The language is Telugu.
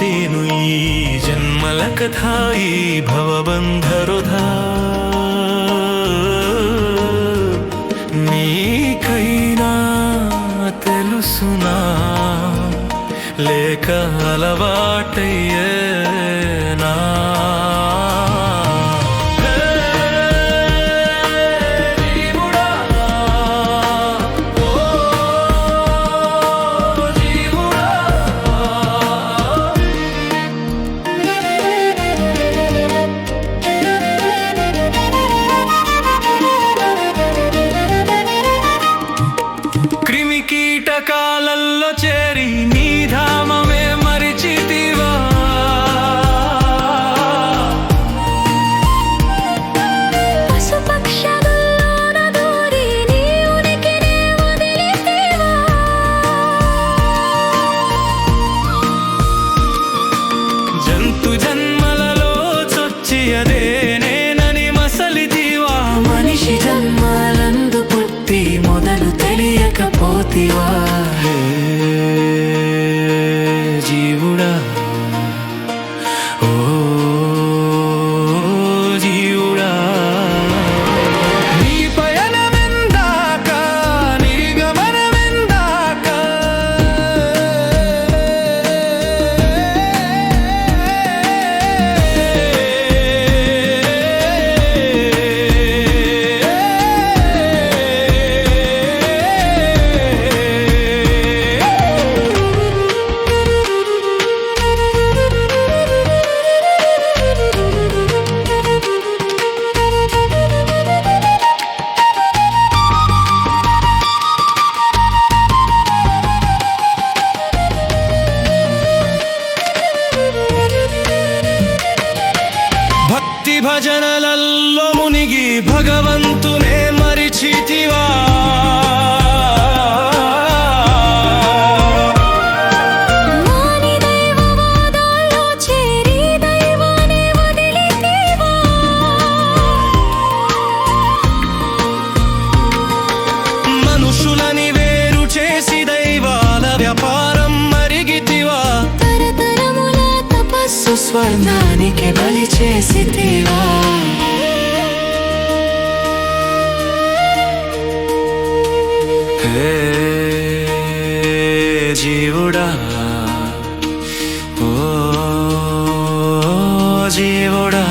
చేసేను ఈ జన్మల కథ ఈ భవబంధరుధ. నీకైనా తెలుసునా లేక అలవాటయ్యే you భజనలల్లో మునిగి భగవంతునే మరిచితివా? స్వర్ణానికి బలి చేసితివా? హే జీవుడా ఓ జీవుడా.